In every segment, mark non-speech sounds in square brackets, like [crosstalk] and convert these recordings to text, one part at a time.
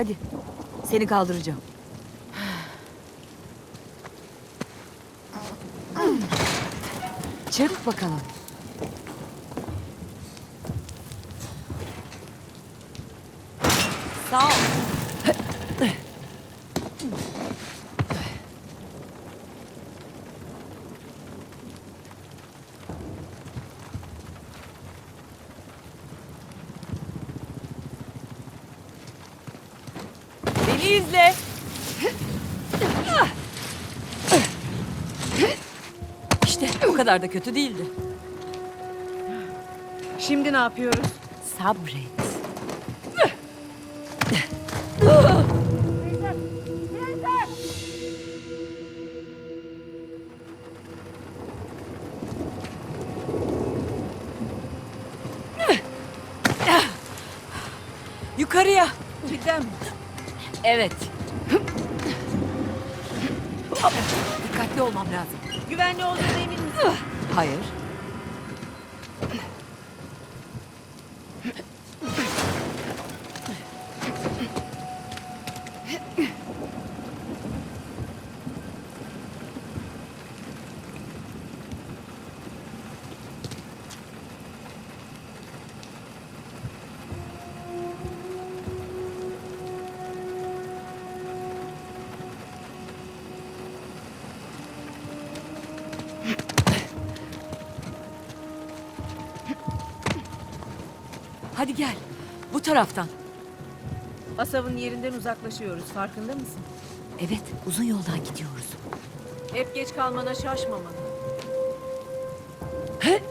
Hadi. Seni kaldıracağım. Çık bakalım. Sağ ol. Beni izle. İşte o kadar da kötü değildi. Şimdi ne yapıyoruz? Sabret. Yukarıya. Cidden mi? Evet. Dikkatli olmam lazım. Güvenli olduğuna emin misin? Hayır. Hadi gel. Bu taraftan. Asav'ın yerinden uzaklaşıyoruz. Farkında mısın? Evet, uzun yoldan gidiyoruz. Hep geç kalmana şaşmamalı. Bir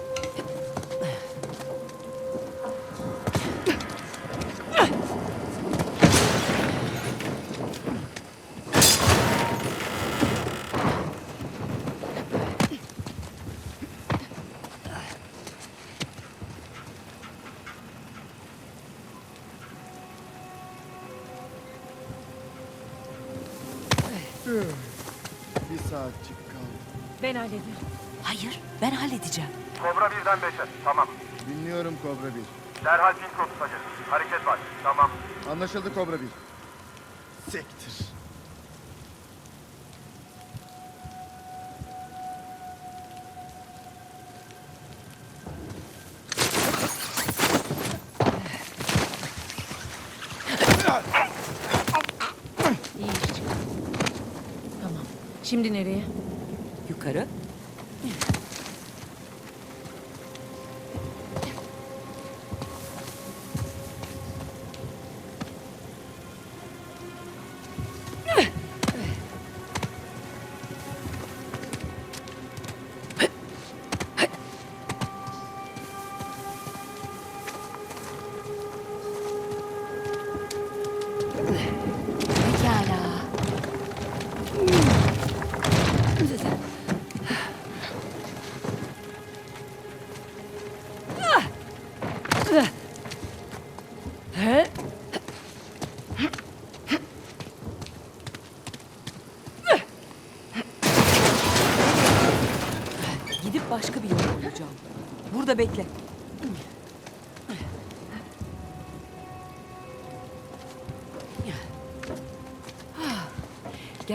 saatçik kaldı. Ben hallederim. Hayır, ben halledeceğim. Kobra birden beşe. Tamam. Dinliyorum Kobra 1. Derhal rotası açın. Hareket var. Tamam. Anlaşıldı Kobra 1. Şimdi nereye? Yukarı. Pekala. Gidip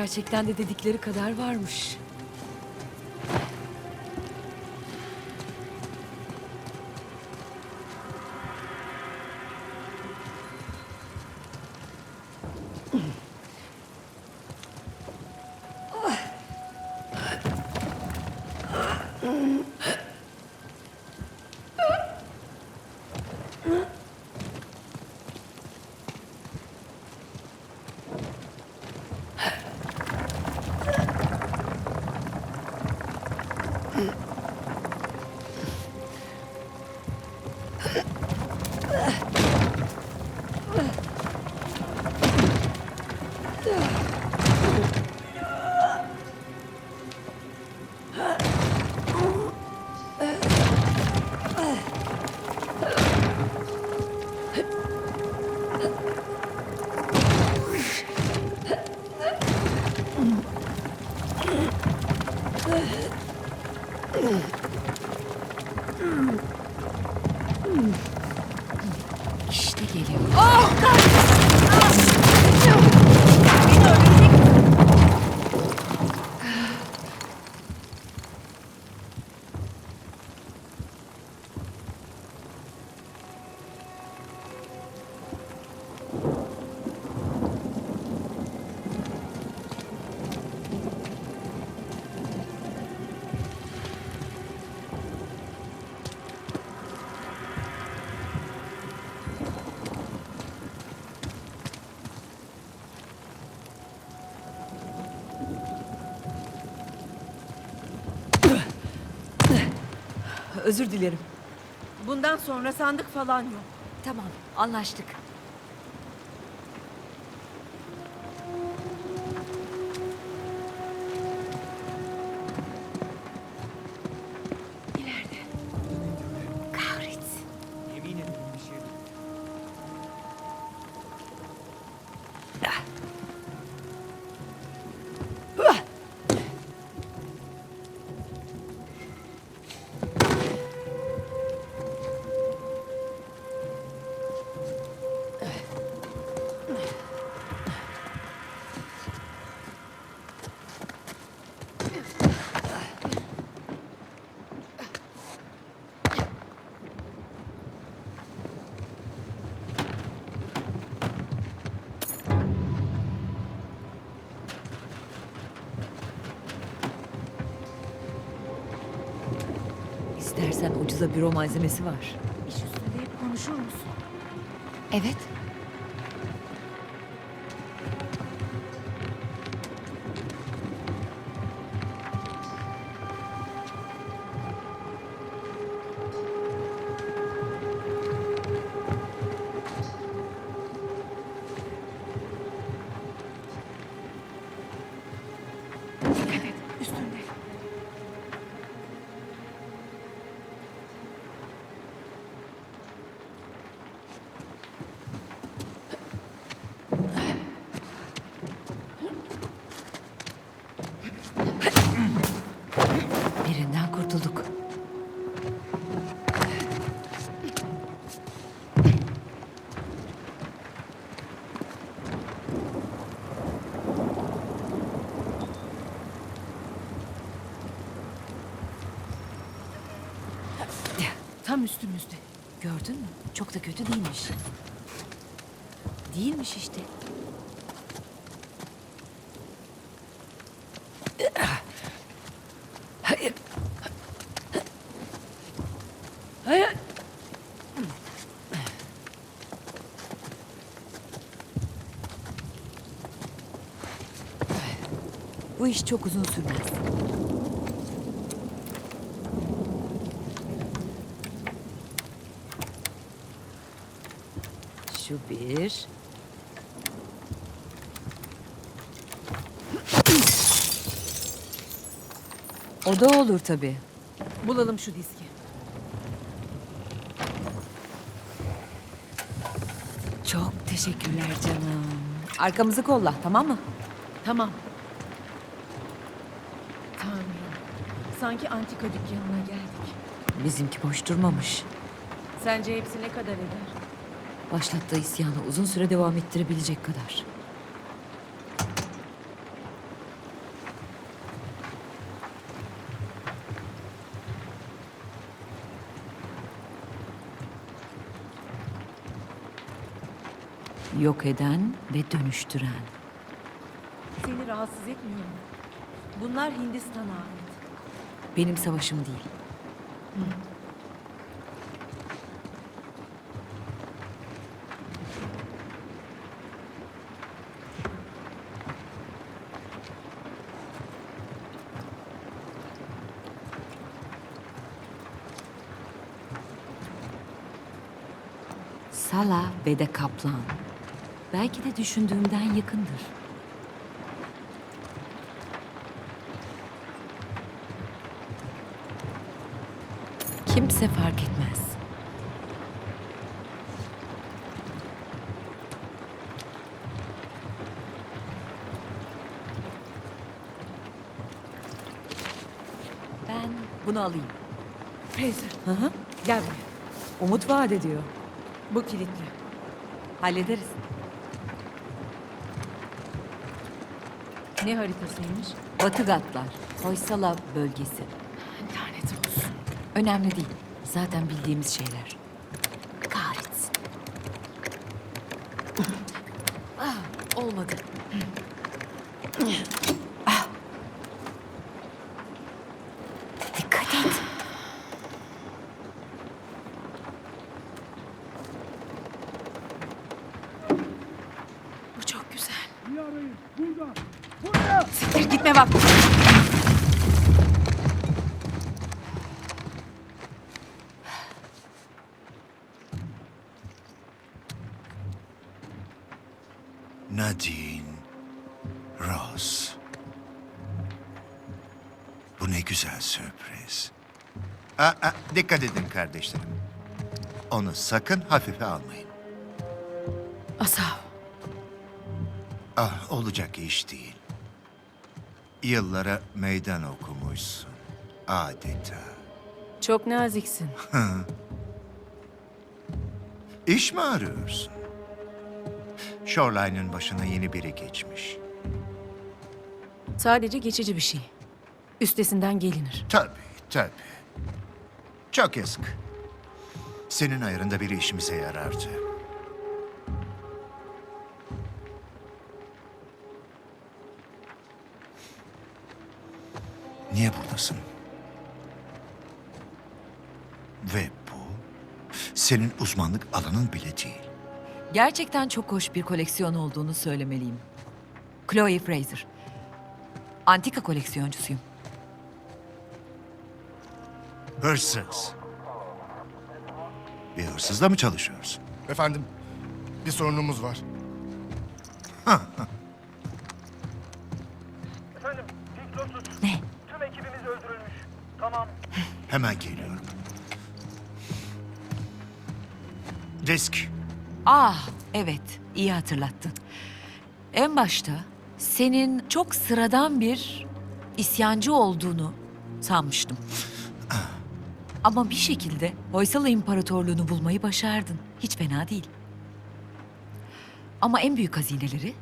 Gerçekten de dedikleri kadar varmış. Özür dilerim. Bundan sonra sandık falan yok. Tamam, anlaştık. İstersen ucuza büro malzemesi var. İş üstünde hep konuşur musun? Evet. Üstümüzde. Gördün mü? Çok da kötü değilmiş. Değilmiş işte. Hayır. Hayır. Bu iş çok uzun sürmez. Şu bir. O da olur tabii. Bulalım şu diski. Çok teşekkürler canım. Arkamızı kolla tamam mı? Tamam. Tanrım. Sanki antika dükkanına geldik. Bizimki boş durmamış. Sence hepsi ne kadar eder? Başlattığı isyanı uzun süre devam ettirebilecek kadar. Yok eden ve dönüştüren. Seni rahatsız etmiyor mu? Bunlar Hindistan'a ait. Benim savaşım değil. Sala ve de Kaplan. Belki de düşündüğümden yakındır. Kimse fark etmez. Ben bunu alayım. Fraser, Hı hı. gel buraya. Umut vaat ediyor. Bu kilitli. Hallederiz. Ne haritasıymış? Batı Gatlar, Hoysala bölgesi. Lanet olsun. Önemli değil. Zaten bildiğimiz şeyler. Kahretsin. ah, olmadı. Ah. Dikkat et. Bu çok güzel. Burada. Burada. Siktir gitme bak. Nadine Ross. Bu ne güzel sürpriz. Aa, aa, dikkat edin kardeşlerim. Onu sakın hafife almayın. Asav. Ah, olacak iş değil. Yıllara meydan okumuşsun. Adeta. Çok naziksin. [laughs] İş mi arıyorsun? Shoreline'ın başına yeni biri geçmiş. Sadece geçici bir şey. Üstesinden gelinir. Tabii, tabii. Çok yazık. Senin ayarında biri işimize yarardı. Niye buradasın? Ve bu senin uzmanlık alanın bile değil. Gerçekten çok hoş bir koleksiyon olduğunu söylemeliyim. Chloe Fraser. Antika koleksiyoncusuyum. Hırsız. Bir hırsızla mı çalışıyorsun? Efendim, bir sorunumuz var. Efendim, Pink Lotus. Ne? Tüm ekibimiz öldürülmüş. Tamam. Hemen geliyorum. Risk. Ah, evet. iyi hatırlattın. En başta senin çok sıradan bir isyancı olduğunu sanmıştım. Ama bir şekilde Hoysala İmparatorluğunu bulmayı başardın. Hiç fena değil. Ama en büyük hazineleri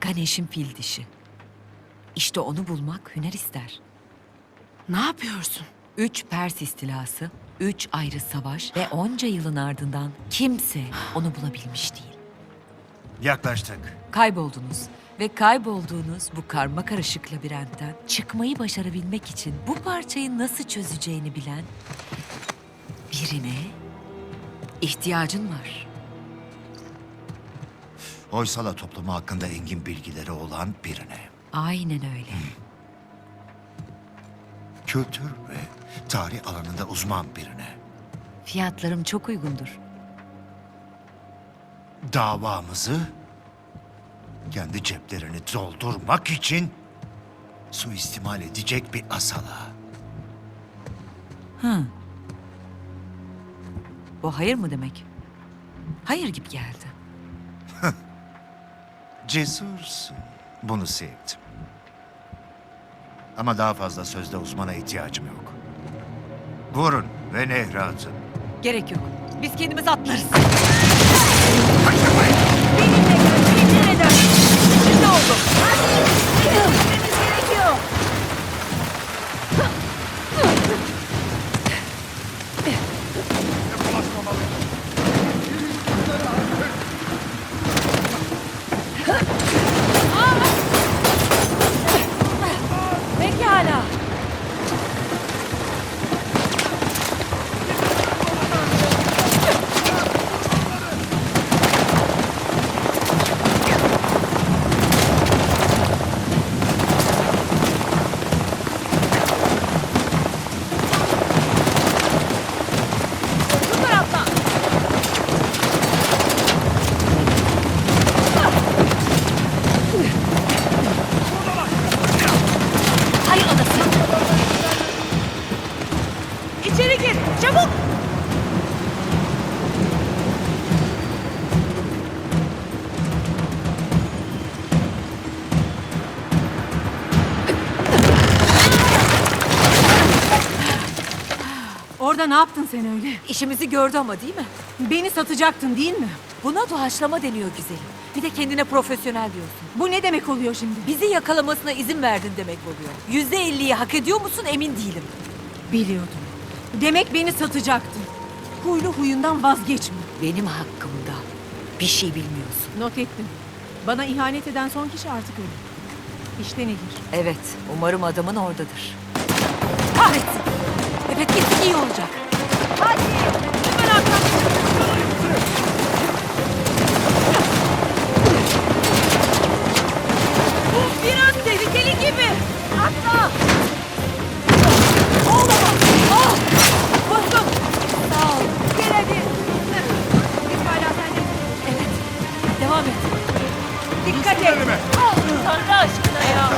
Ganesh'in fil dişi. İşte onu bulmak hüner ister. Ne yapıyorsun? Üç Pers istilası, üç ayrı savaş ve onca yılın ardından kimse onu bulabilmiş değil. Yaklaştık. Kayboldunuz ve kaybolduğunuz bu karma karışık labirentten çıkmayı başarabilmek için bu parçayı nasıl çözeceğini bilen birine ihtiyacın var. Hoysala toplumu hakkında engin bilgileri olan birine. Aynen öyle. Kültür ve tarih alanında uzman birine. Fiyatlarım çok uygundur. Davamızı kendi ceplerini doldurmak için suistimal edecek bir asala. Hı. Bu hayır mı demek? Hayır gibi geldi. [laughs] Cesursun. Bunu sevdim. Ama daha fazla sözde uzmana ihtiyacım yok. Vurun ve nehre atın. Gerek yok. Biz kendimiz atlarız. Kaçırmayın. Şimdi oldu. Pekala. İçeri gir. Çabuk. Orada ne yaptın sen öyle? İşimizi gördü ama değil mi? Beni satacaktın değil mi? Buna doğaçlama deniyor güzelim. Bir de kendine profesyonel diyorsun. Bu ne demek oluyor şimdi? Bizi yakalamasına izin verdin demek oluyor. Yüzde elliyi hak ediyor musun emin değilim. Biliyordum. Demek beni satacaktın. Huylu huyundan vazgeçme. Benim hakkımda bir şey bilmiyorsun. Not ettim. Bana ihanet eden son kişi artık ölü. İşte nehir. Evet, umarım adamın oradadır. Kahretsin. Evet, gittik iyi olacak. Hadi, hemen arkamda. Bırakın elimi. Tanrı aşkına ya.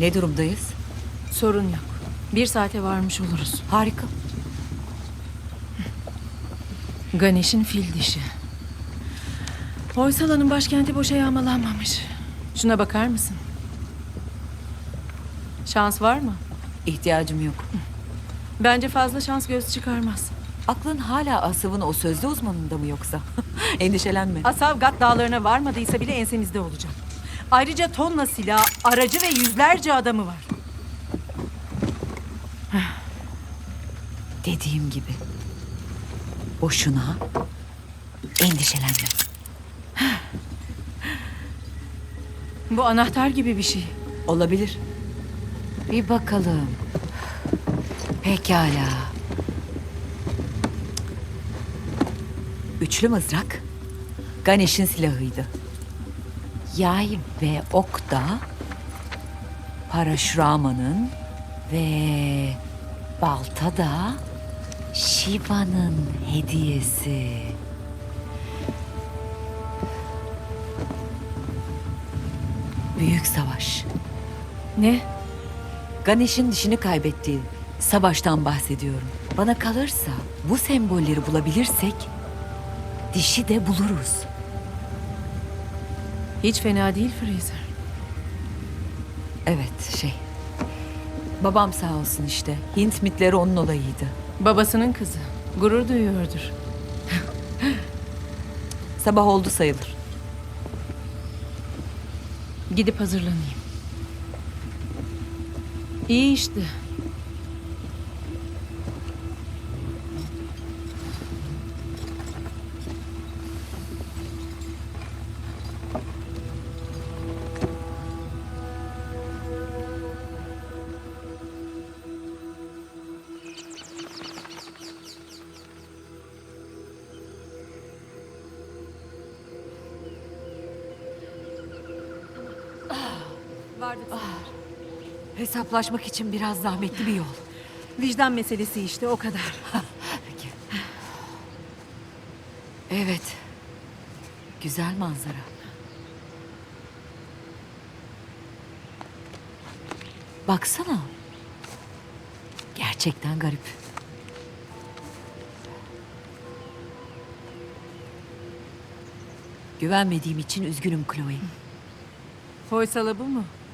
Ne durumdayız? Sorun yok. Bir saate varmış oluruz. Harika. Ganesh'in fil dişi. Hoysala'nın başkenti boşa yağmalanmamış. Şuna bakar mısın? Şans var mı? İhtiyacım yok. Bence fazla şans göz çıkarmaz. Aklın hala Asav'ın o sözlü uzmanında mı yoksa? [laughs] Endişelenme. Asavgat dağlarına varmadıysa bile ensemizde olacak. Ayrıca tonla silah, aracı ve yüzlerce adamı var. Dediğim gibi. Boşuna endişelenme. Bu anahtar gibi bir şey. Olabilir. Bir bakalım. Pekala. Üçlü mızrak Ganesh'in silahıydı. Yay ve ok da Parashrama'nın ve balta da Shiva'nın hediyesi. Büyük savaş. Ne? Ganesh'in dişini kaybettiği savaştan bahsediyorum. Bana kalırsa bu sembolleri bulabilirsek dişi de buluruz. Hiç fena değil Fraser. Evet şey. Babam sağ olsun işte. Hint mitleri onun olayıydı. Babasının kızı. Gurur duyuyordur. [laughs] Sabah oldu sayılır. Gidip hazırlanayım. İyi işte. Vardı Hesaplaşmak için biraz zahmetli bir yol. Vicdan meselesi işte o kadar. [laughs] Peki. Evet. Güzel manzara. Baksana. Gerçekten garip. Güvenmediğim için üzgünüm Chloe. Hoysala bu mu?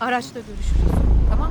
Araçta görüşürüz. Tamam.